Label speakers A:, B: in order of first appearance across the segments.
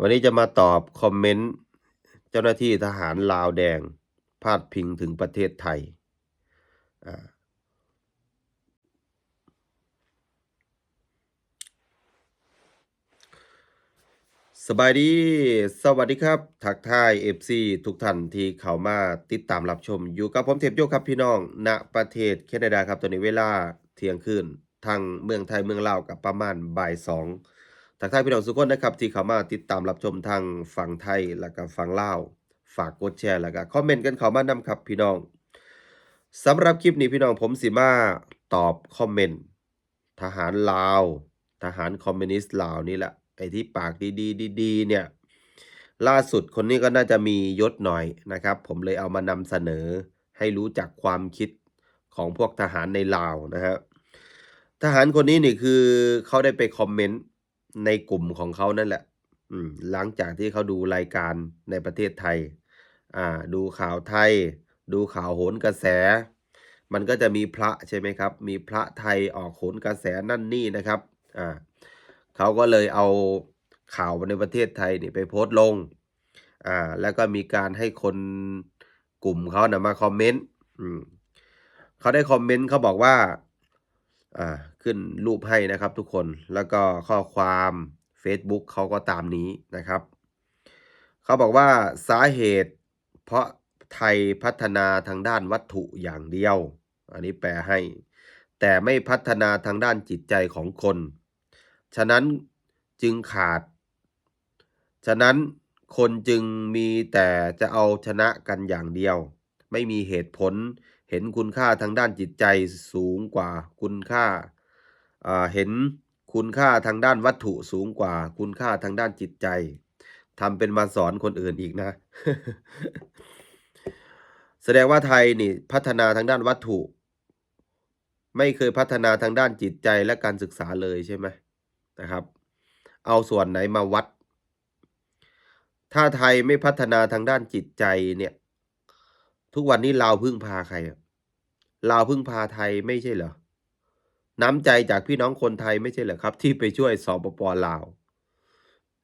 A: วันนี้จะมาตอบคอมเมนต์ เจ้าหน้าที่ทหารลาวแดง พาดพิงถึงประเทศไทย สบายดี สวัสดีครับ ทักทาย FC ทุกท่านที่เข้ามาติดตามรับชม อยู่กับผมเทพโยกครับพี่น้องณประเทศแคนาดาครับตอนนี้เวลาเที่ยงคืนทางเมืองไทยเมืองลาวกับประมาณบ่ายสอง ทักทายพี่น้องทุกคนนะครับที่เข้ามาติดตามรับชมทางฝั่งไทยแล้วก็ฝั่งลาวฝากกดแชร์แล้วก็คอมเมนต์กันเข้ามานำครับพี่น้องสำหรับคลิปนี้พี่น้องผมสิมาตอบคอมเมนต์ทหารลาว ทหารคอมมิวนิสต์ลาวนี่แหละไอ้ที่ปากดีๆดีๆเนี่ย ล่าสุดคนนี้ก็น่าจะมียศหน่อยนะครับ ผมเลยเอามานำเสนอให้รู้จักความคิดของพวกทหารในลาวนะฮะทหารคนนี้นี่คือเขาได้ไปคอมเมนต์ ในกลุ่มของเขานั่นแหละ อืมหลังจากที่เขาดูรายการในประเทศไทย อ่า ดูข่าวไทย ดูข่าวโหนกระแส มันก็จะมีพระใช่ไหมครับ มีพระไทยออกโหนกระแสนั่นนี่นะครับ อ่าเขาก็เลยเอาข่าวในประเทศไทยนี่ไปโพสต์ลง อ่า แล้วก็มีการให้คนกลุ่มเขานะมาคอมเมนต์ อืมเขาได้คอมเมนต์เขาบอกว่า อ่า ขึ้นรูปให้นะครับทุกคนแล้วก็ข้อความ Facebook เขาก็ตามนี้นะครับ เขาบอกว่าสาเหตุ เพราะไทยพัฒนาทางด้านวัตถุอย่างเดียว อันนี้แปลให้ แต่ไม่พัฒนาทางด้านจิตใจของคน ฉะนั้นจึงขาด ฉะนั้นคนจึงมีแต่จะเอาชนะกันอย่างเดียว ไม่มีเหตุผลเห็นคุณค่าทางด้านจิตใจสูงกว่าคุณค่าอ่า เห็นคุณค่าทางด้านวัตถุสูงกว่า คุณค่าทางด้านจิตใจทำเป็นมาสอนคนอื่นอีกนะ แสดงว่าไทยนี่พัฒนาทางด้านวัตถุ ไม่เคยพัฒนาทางด้านจิตใจและการศึกษาเลยใช่ไหมนะครับ เอาส่วนไหนมาวัด ถ้าไทยไม่พัฒนาทางด้านจิตใจเนี่ย ทุกวันนี้ลาพึ่งพาใครอะลาพึ่งพาไทยไม่ใช่เหรอ น้ำใจจากพี่น้องคนไทยไม่ใช่เหรอครับ ที่ไปช่วยสปปลาว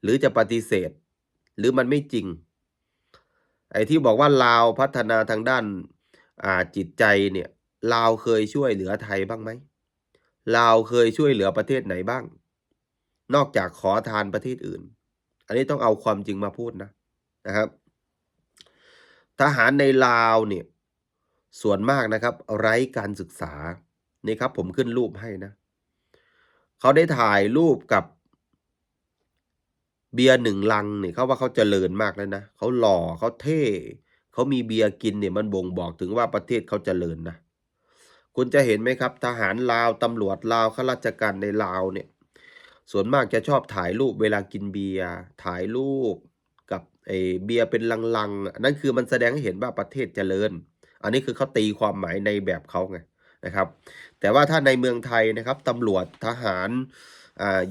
A: หรือจะปฏิเสธ หรือมันไม่จริง ไอ้ที่บอกว่าลาวพัฒนาทางด้านอ่าจิตใจเนี่ยลาวเคยช่วยเหลือไทยบ้างไหมลาวเคยช่วยเหลือประเทศไหนบ้าง นอกจากขอทานประเทศอื่น อันนี้ต้องเอาความจริงมาพูดนะนะครับ ทหารในลาวเนี่ยส่วนมากนะครับ ไร้การศึกษา นี่ครับผมขึ้นรูปให้นะ เขาได้ถ่ายรูปกับเบียร์หนึ่งลังเนี่ยเขาว่าเขาเจริญมากแล้วนะเขาหล่อเขาเท่เขามีเบียร์กินเนี่ยมันบ่งบอกถึงว่าประเทศเขาเจริญนะคุณจะเห็นไหมครับ ทหารลาวตำรวจลาวข้าราชการในลาวเนี่ย ส่วนมากจะชอบถ่ายรูปเวลากินเบียร์ถ่ายรูปกับไอ้เบียร์เป็นลังๆนั่นคือมันแสดงให้เห็นว่าประเทศเจริญ อันนี้คือเขาตีความหมายในแบบเขาไง นะครับ แต่ว่าถ้าในเมืองไทยนะครับตำรวจทหาร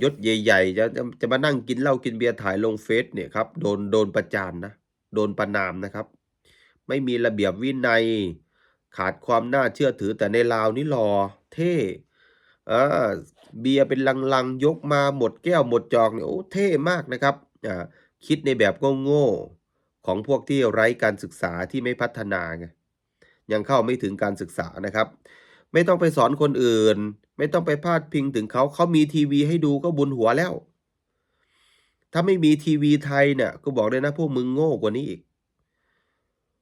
A: ยศใหญ่ๆจะจะจะมานั่งกินเหล้ากินเบียร์ถ่ายลงเฟซเนี่ยครับโดนโดนประจานนะโดนประนามนะครับ ไม่มีระเบียบวินัยขาดความน่าเชื่อถือแต่ในลาวนี่หล่อเท่อ่าเบียร์เป็นลังๆ ยกมาหมดแก้วหมดจอกเนี่ยโอ้เท่มากนะครับอ่าคิดในแบบโง่ๆของพวกที่ไร้การศึกษาที่ไม่พัฒนาไงยังเข้าไม่ถึงการศึกษานะครับ ไม่ต้องไปสอนคนอื่น ไม่ต้องไปพาดพิงถึงเขา เขามีทีวีให้ดูก็บุญหัวแล้ว ถ้าไม่มีทีวีไทยเนี่ยก็บอกเลยนะพวกมึงโง่กว่านี้อีก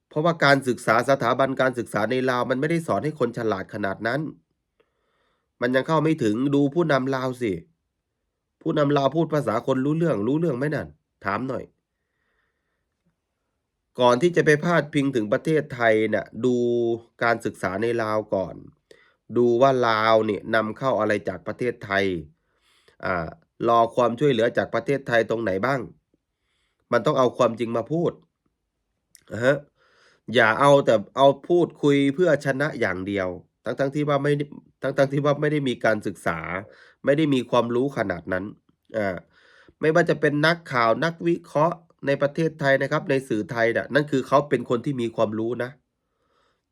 A: เพราะว่าการศึกษาสถาบันการศึกษาในลาวมันไม่ได้สอนให้คนฉลาดขนาดนั้น มันยังเข้าไม่ถึงดูผู้นำลาวสิ ผู้นำลาวพูดภาษาคนรู้เรื่องรู้เรื่องไหมนั่น ถามหน่อยก่อนที่จะไปพาดพิงถึงประเทศไทยเนี่ยดูการศึกษาในลาวก่อน ดูว่าลาวเนี่ยนำเข้าอะไรจากประเทศไทยอ่ารอความช่วยเหลือจากประเทศไทยตรงไหนบ้าง มันต้องเอาความจริงมาพูดนะฮะอย่าเอาแต่เอาพูดคุยเพื่อชนะอย่างเดียว ทั้งทั้งที่ว่าไม่ทั้งทั้งที่ว่าไม่ได้มีการศึกษา ไม่ได้มีความรู้ขนาดนั้นอ่าไม่ว่าจะเป็นนักข่าวนักวิเคราะห์ในประเทศไทยนะครับ ในสื่อไทยน่ะนั่นคือเขาเป็นคนที่มีความรู้นะ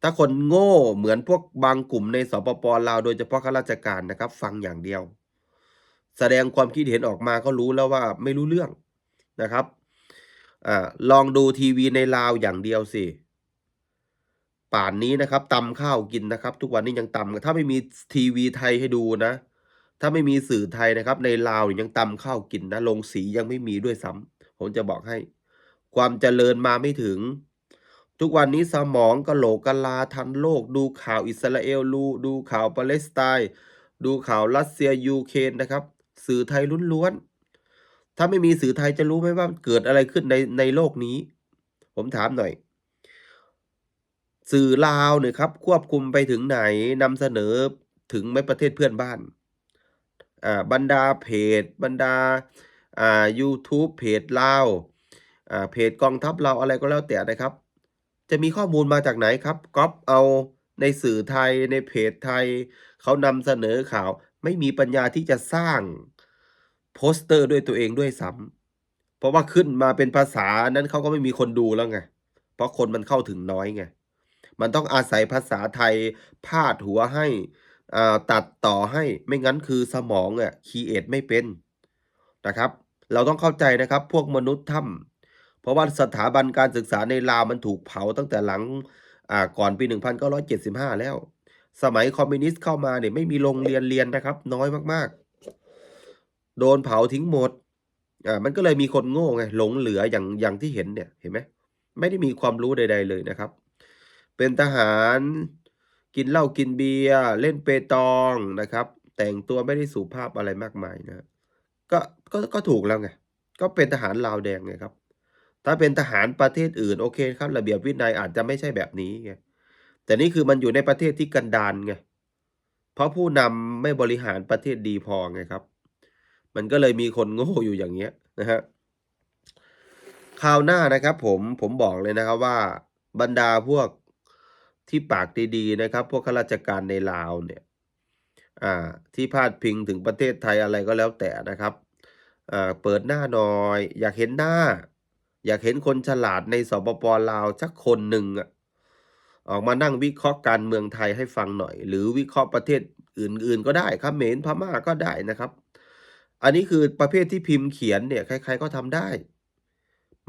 A: ถ้าคนโง่เหมือนพวกบางกลุ่มในสปปลาวโดยเฉพาะข้าราชการนะครับ ฟังอย่างเดียว แสดงความคิดเห็นออกมาก็รู้แล้วว่าไม่รู้เรื่องนะครับอลองดูทีวีในลาวอย่างเดียวสิป่านนี้นะครับตำข้าวกินนะครับ ทุกวันนี้ยังตำถ้าไม่มีทีวีไทยให้ดูนะ ถ้าไม่มีสื่อไทยนะครับ ในลาวยังตำข้าวกินนะโรงสียังไม่มีด้วยซ้ำผมจะบอกให้ ความเจริญมาไม่ถึง ทุกวันนี้สมองกะโหลกกะลาทันโลก ดูข่าวอิสราเอลดูดูข่าวปาเลสไตน์ดูข่าวรัสเซียยูเครนนะครับ สื่อไทยล้วนๆถ้าไม่มีสื่อไทยจะรู้ไหมว่าเกิดอะไรขึ้นในในโลกนี้ ผมถามหน่อย สื่อลาวเนี่ยครับ ควบคุมไปถึงไหนนำเสนอถึงไหมประเทศเพื่อนบ้านอ่าบรรดาเพจ บรรดาอ่า YouTube เพจลาวอ่าเพจกองทัพเราวอะไรก็แล้วแต่นะครับ จะมีข้อมูลมาจากไหนครับก๊อปเอาในสื่อไทยในเพจไทย เขานำเสนอข่าว ไม่มีปัญญาที่จะสร้างโปสเตอร์ด้วยตัวเองด้วยซ้ำเพราะว่าขึ้นมาเป็นภาษานั้นเขาก็ไม่มีคนดูแล้วไง เพราะคนมันเข้าถึงน้อยไง มันต้องอาศัยภาษาไทยพาดหัวให้ตัดต่อให้ไม่งั้นคือสมองอะคีเอทไม่เป็นนะครับ เราต้องเข้าใจนะครับ พวกมนุษย์ถ้ำ ราะว่าสถาบันการศึกษาในลาวมันถูกเผาตั้งแต่หลังอ่าก่อนปี 1975 แล้ว สมัยคอมมิวนิสต์เข้ามาเนี่ยไม่มีโรงเรียนเรียนนะครับ น้อยมากๆ โดนเผาทิ้งหมดอ่ามันก็เลยมีคนโง่ไงหลงเหลืออย่างอย่างที่เห็นเนี่ยเห็นไหมไม่ได้มีความรู้ใด ๆ เลยนะครับ เป็นทหารกินเหล้ากินเบียร์เล่นเปตองนะครับ แต่งตัวไม่ได้สุภาพอะไรมากมายนะก็ก็ก็ถูกแล้วไงก็เป็นทหารลาวแดงไงครับ ถ้าเป็นทหารประเทศอื่นโอเคครับ ระเบียบวินัยอาจจะไม่ใช่แบบนี้ไงแต่นี่คือมันอยู่ในประเทศที่กันดารไงเพราะผู้นำไม่บริหารประเทศดีพอไงครับ มันก็เลยมีคนโง่อยู่อย่างเงี้ยนะฮะคราวหน้านะครับ ผมผมบอกเลยนะครับว่าบรรดาพวกที่ปากดีๆนะครับ พวกข้าราชการในลาวเนี่ย อ่า ที่พาดพิงถึงประเทศไทยอะไรก็แล้วแต่นะครับ อ่า เปิดหน้าหน่อย อยากเห็นหน้า อยากเห็นคนฉลาดในสปปลาวสักคนหนึ่งอะออกมานั่งวิเคราะห์การเมืองไทยให้ฟังหน่อย หรือวิเคราะห์ประเทศอื่น ๆ ก็ได้ครับเมรพม่าก็ได้นะครับ อันนี้คือประเภทที่พิมพ์เขียนเนี่ยใคร ๆก็ทำได้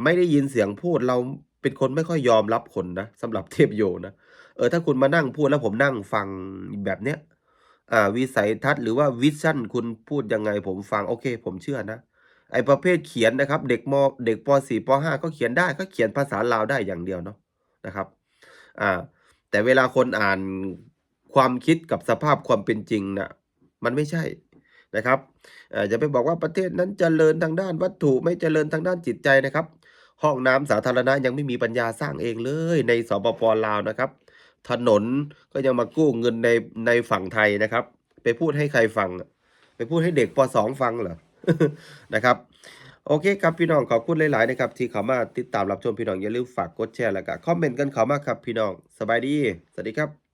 A: ไม่ได้ยินเสียงพูดเราเป็นคนไม่ค่อยยอมรับคนนะสำหรับเทพโยนะเออถ้าคุณมานั่งพูดแล้วผมนั่งฟังแบบเนี้ยอ่าวิสัยทัศน์หรือว่าวิชั่นคุณพูดยังไงผมฟังโอเค ผมเชื่อนะ ไอ้ประเภทเขียนนะครับ เด็กมเด็กป .4 ป .5 ก็เขียนได้ก็เขียนภาษาลาวได้อย่างเดียวเนาะนะครับอ่าแต่เวลาคนอ่านความคิดกับสภาพความเป็นจริงนะ่ะมันไม่ใช่นะครับอ่อจะไปบอกว่าประเทศนั้นเจริญทางด้านวัตถุไม่เจริญทางด้านจิตใจนะครับ ห้องน้ำสาธารณะยังไม่มีปัญญาสร้างเองเลยในสปปลาวนะครับ ถนนก็ยังมากู้เงินในในฝั่งไทยนะครับ ไปพูดให้ใครฟัง ไปพูดให้เด็กป .2 ฟังเหรอ นะครับ โอเคครับพี่น้องขอบคุณหลาย ๆ นะครับ ที่เข้ามาติดตามรับชมพี่น้องอย่าลืมฝากกดแชร์แล้วก็คอมเมนต์กันเข้ามาครับพี่น้องสบายดี สวัสดีครับ